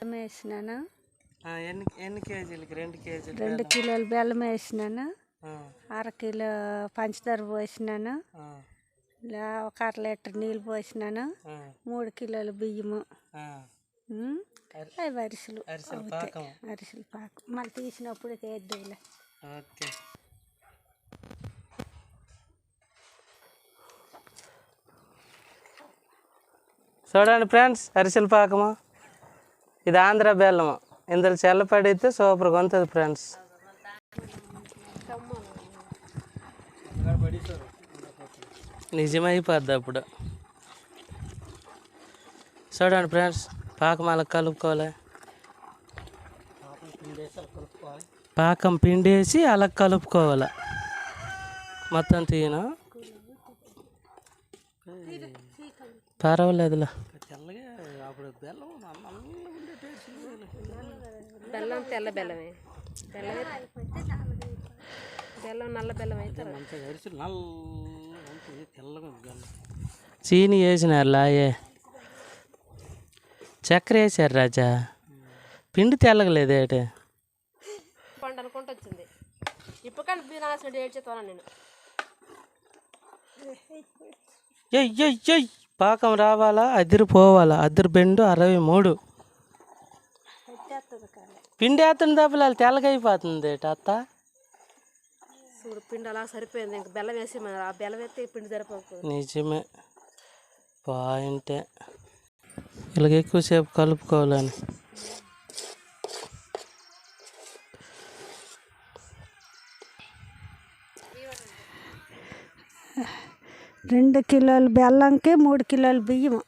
బెల్లం వేసినాను? ఎన్ని ఎన్ని కేజీలకి? రెండు కేజీలు రెండు కిలోలు బెల్లం వేసినాను? అర కిలో పంచదార పోసినాను? ఒక అర లీటర్ నీళ్ళు పోసినాను? మూడు కిలోలు బియ్యము. అవి అరిసెలు. అరిసెల అవుతాయి. పాకం. అరిసెలు పాకు. మళ్ళీ తీసినప్పుడు వేద్దులే ఓకే. చూడండి ఫ్రెండ్స్ అరిసెల పాకము. ఇది ఆంధ్ర బెల్లము ఇందులో చల్లపడితే సూపర్గా ఉంటుంది ఫ్రెండ్స్. నిజమైపోద్ది అప్పుడు. చూడండి ఫ్రెండ్స్ పాకం అలా కలుపుకోవాలి. పాకం పిండేసి అలా కలుపుకోవాలి. మొత్తం తీయను. పర్వాలేదులే. బెల్లం తెల్ల బెల్లమే. బెల్లం బెల్లం నల్ల బెల్లం. అయితే చీని వేసినారు లాయే చక్కెర వేసారు రాజా. పిండి తెల్లగలేదేటి పండు అనుకుంటూ వచ్చింది. ఇప్పుడు కానీ బీనాల్సిన ఏడ్చేస్తాను నేను? పాకం రావాలా? అదిరి పోవాలా అదిరి బెండు అరవై మూడు. పిండి వేస్తుంది తప్ప తెల్లగా అయిపోతుంది అత్త? చూడు పిండి అలా సరిపోయింది. ఇంక బెల్లం వేసి మరి ఆ బెల్లం వేస్తే పిండి సరిపోతుంది నిజమే. పాయింటే. ఇలాగ ఎక్కువసేపు కలుపుకోవాలని. రెండు కిలోలు బెల్లంకి మూడు కిలోలు బియ్యము.